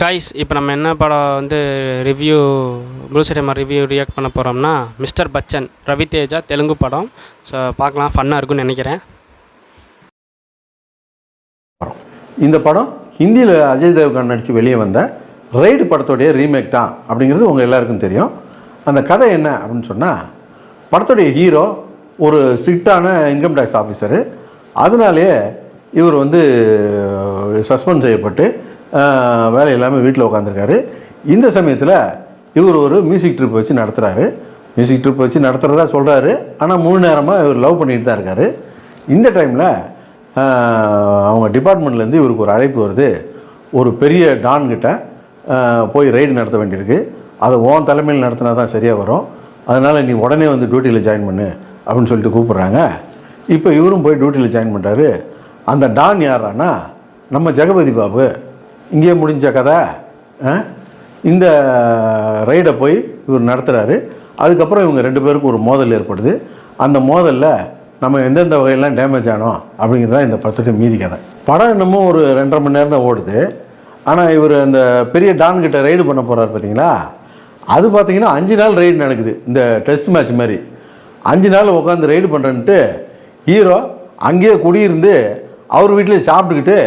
Guys இப்போ நம்ம என்ன படம் வந்து review blue cinema review react பண்ண போகிறோம்னா மிஸ்டர் பச்சன் ரவி தேஜா தெலுங்கு படம். ஸோ பார்க்கலாம் ஃபன்னாக இருக்கும்னு நினைக்கிறேன். இந்த படம் ஹிந்தியில் அஜய் தேவ்கான் நடித்து வெளியே வந்த ரைடு படத்தோடைய ரீமேக் தான் அப்படிங்கிறது உங்கள் எல்லாருக்கும் தெரியும். அந்த கதை என்ன அப்படின்னு சொன்னால் படத்துடைய ஹீரோ ஒரு ஸ்ட்ரிக்டான இன்கம் டேக்ஸ் ஆஃபீஸரு அதனாலேயே இவர் வந்து சஸ்பெண்ட் செய்யப்பட்டு வேலை இல்லாமல் வீட்டில் உட்காந்துருக்காரு இந்த சமயத்தில் இவர் ஒரு மியூசிக் ட்ரிப் வச்சு நடத்துகிறாரு மியூசிக் ட்ரிப் வச்சு நடத்துகிறதா சொல்கிறாரு ஆனால் மூணு நேரமாக இவர் லவ் பண்ணிட்டு தான் இருக்காரு. இந்த டைமில் அவங்க டிபார்ட்மெண்ட்லேருந்து இவருக்கு ஒரு அழைப்பு வருது. ஒரு பெரிய டான்கிட்ட போய் ரைடு நடத்த வேண்டியிருக்கு. அதை ஓன் தலைமையில் நடத்தினா தான் சரியாக வரும். அதனால் நீ உடனே வந்து டியூட்டியில் ஜாயின் பண்ணு அப்படின்னு சொல்லிட்டு கூப்பிட்றாங்க. இப்போ இவரும் போய் டியூட்டியில் ஜாயின் பண்ணுறாரு அந்த டான் யாரானா நம்ம ஜெகபதி பாபு. இங்கே முடிஞ்ச கதை. ஆ? இந்த ரைடை போய் இவர் நடத்துகிறாரு அதுக்கப்புறம் இவங்க ரெண்டு பேருக்கும் ஒரு மோதல் ஏற்படுது. அந்த மோதலில் நம்ம எந்தெந்த வகையெல்லாம் டேமேஜ் ஆனோம் அப்படிங்கிறது தான் இந்த படத்துக்கு மீதி கதை. படம் இன்னமும் ஒரு ரெண்டரை மணி நேரம் தான் ஓடுது. ஆனால் இவர் அந்த பெரிய டான் கிட்ட ரைடு பண்ண போகிறார் பார்த்தீங்களா அது பார்த்தீங்கன்னா அஞ்சு நாள் ரைடு நடக்குது. இந்த டெஸ்ட் மேட்ச் மாதிரி. அஞ்சு நாள் உட்காந்து ரைடு பண்ணுறேன்ட்டு ஹீரோ அங்கேயே குடியிருந்து அவர் வீட்டிலே சாப்பிட்டுக்கிட்டு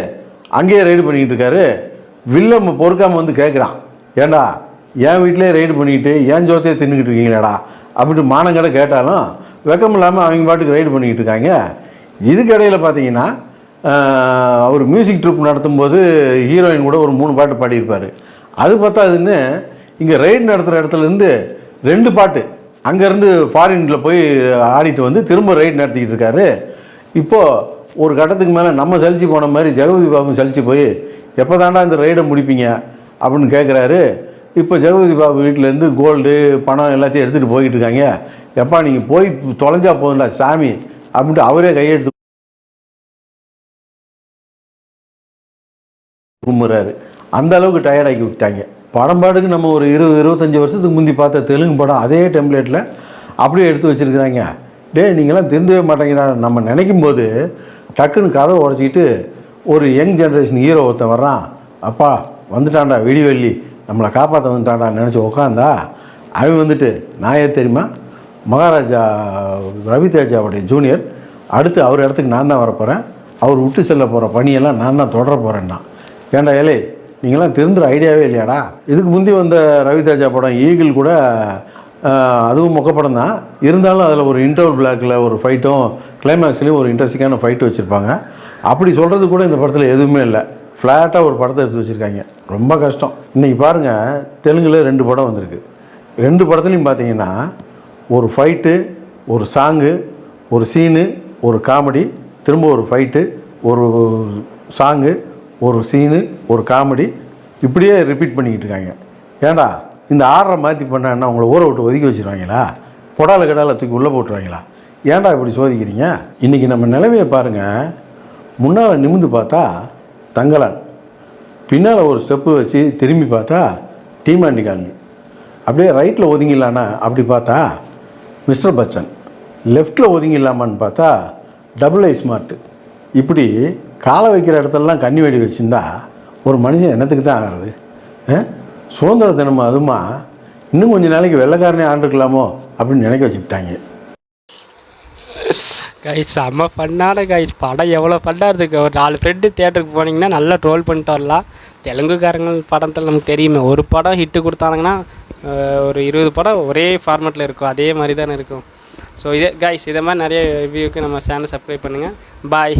அங்கேயே ரைடு பண்ணிக்கிட்டு இருக்காரு. வில்லம் பொறுக்காமல் வந்து கேட்குறான் ஏண்டா என் வீட்டிலே ரைடு பண்ணிக்கிட்டு ஏன் ஜோத்தையே தின்னுக்கிட்டு இருக்கீங்களாடா அப்படின்ட்டு மானங்கடை கேட்டாலும் வெக்கம் இல்லாமல் அவங்க பாட்டுக்கு ரைடு பண்ணிக்கிட்டு இருக்காங்க. இதுக்கடையில் பார்த்தீங்கன்னா அவர் மியூசிக் ட்ரிப் நடத்தும்போது ஹீரோயின் கூட ஒரு மூணு பாட்டு பாடியிருப்பார். அது பத்தாதுன்னு இங்கே ரைடு நடத்துகிற இடத்துலேருந்து ரெண்டு பாட்டு அங்கேருந்து ஃபாரினில் போய் ஆடிட்டு வந்து திரும்ப ரைடு நடத்திக்கிட்டு இருக்காரு. இப்போது ஒரு கட்டத்துக்கு மேலே நம்ம சலிச்சு போன மாதிரி ஜெகவதி பாபு சலிச்சு போய் எப்போ தாண்டா இந்த ரைடை முடிப்பீங்க? அப்படின்னு கேட்குறாரு இப்போ ஜெகபதி பாபு வீட்டிலேருந்து கோல்டு பணம் எல்லாத்தையும் எடுத்துகிட்டு போய்கிட்டு இருக்காங்க. எப்பா நீங்கள் போய் தொலைஞ்சா போதும்டா சாமி அப்படின்ட்டு அவரே கையெழுத்து கும்புறாரு. அந்த அளவுக்கு டயர்டாக்கி விட்டாங்க. படம் பாடுக்கு நம்ம ஒரு இருபது இருபத்தஞ்சி வருஷத்துக்கு முந்தி பார்த்த தெலுங்கு படம் அதே டெம்ப்ளேட்டில் அப்படியே எடுத்து வச்சுருக்குறாங்க. டேய் நீங்களாம் திருந்தவே மாட்டேங்கிறா. நம்ம நினைக்கும் போது டக்குன்னு கதவை உடச்சிக்கிட்டு ஒரு யங் ஜென்ரேஷன் ஹீரோ ஒருத்தன் வர்றான். அப்பா வந்துட்டான்டா வெடிவெள்ளி நம்மளை காப்பாற்ற வந்துட்டான்டா நினச்சி உக்காந்தா அவன் வந்துட்டு நான் ஏன் தெரியுமா? மகாராஜா ரவி தேஜாவுடைய ஜூனியர் அடுத்து அவர் இடத்துக்கு நான் தான் வரப்போகிறேன் அவர் விட்டு செல்ல போகிற பணியெல்லாம் நான் தான் தொடர போகிறேன்னா ஏன்டா ஏலே நீங்களாம் திருந்துற ஐடியாவே இல்லையாடா? இதுக்கு முந்தி வந்த ரவி தேஜா படம் ஈகிள் கூட அதுவும் மொக்க தான். இருந்தாலும் அதில் ஒரு இன்டர்வல் பிளாக்கில் ஒரு ஃபைட்டும் கிளைமேக்ஸ்லேயும் ஒரு இன்ட்ரெஸ்டிங்கான ஃபைட்டு வச்சுருப்பாங்க. அப்படி சொல்கிறது கூட இந்த படத்தில் எதுவுமே இல்லை. ஃப்ளாட்டாக ஒரு படத்தை எடுத்து வச்சுருக்காங்க. ரொம்ப கஷ்டம். இன்றைக்கி பாருங்கள் தெலுங்கில் ரெண்டு படம் வந்திருக்கு. ரெண்டு படத்துலையும் பார்த்தீங்கன்னா ஒரு ஃபைட்டு ஒரு சாங்கு ஒரு சீனு ஒரு காமெடி திரும்ப ஒரு ஃபைட்டு ஒரு சாங்கு ஒரு சீனு ஒரு காமெடி இப்படியே ரிப்பீட் பண்ணிக்கிட்டு இருக்காங்க. ஏன்டா இந்த ஆர்டரை மாற்றி பண்ணான்னா உங்களை ஊற விட்டு ஒதுக்கி வச்சிருவாங்களா? பொடால கடால தூக்கி உள்ளே போட்டுருவாங்களா? ஏன்டா இப்படி சோதிக்கிறீங்க? இன்றைக்கி நம்ம நிலைமையை பாருங்கள் முன்னால் நிமிந்து பார்த்தா தங்கலான். பின்னால் ஒரு ஸ்டெப்பு வச்சு திரும்பி பார்த்தா டீமாண்டி காலனி அப்படியே ரைட்டில் ஒதுங்கிடலான்னா அப்படி பார்த்தா மிஸ்டர் பச்சன். லெஃப்டில் ஒதுங்கிடலாமான்னு பார்த்தா டபுள் ஐ ஸ்மார்ட்டு இப்படி காலை வைக்கிற இடத்துலலாம் கண்ணி வெடி வச்சுருந்தா ஒரு மனுஷன் என்னத்துக்கு தான் ஆகிறது சுதந்திர தினமும் அதுமா? இன்னும் கொஞ்ச நாளைக்கு வெள்ளைக்காரனே ஆண்டுக்கலாமோ? அப்படின்னு நினைக்க வச்சுக்கிட்டாங்க. கைஸ் செம்ம ஃபன்னான கைஸ் படம் எவ்வளோ ஃபன்னாக இருக்குது ஒரு நாலு ஃப்ரெண்டு தேட்டருக்கு போனீங்கன்னா நல்லா ட்ரோல் பண்ணிட்டு வரலாம். தெலுங்குக்காரங்க படத்தில் நமக்கு தெரியுமே. ஒரு படம் ஹிட்டு கொடுத்தாங்கன்னா ஒரு இருபது படம் ஒரே ஃபார்மேட்டில் இருக்கும். அதே மாதிரி தானே இருக்கும். ஸோ இதே கைஸ் இதை மாதிரி நிறைய ரிவ்யூக்கு நம்ம சேனல் சப்ஸ்கிரைப் பண்ணுங்கள் பாய்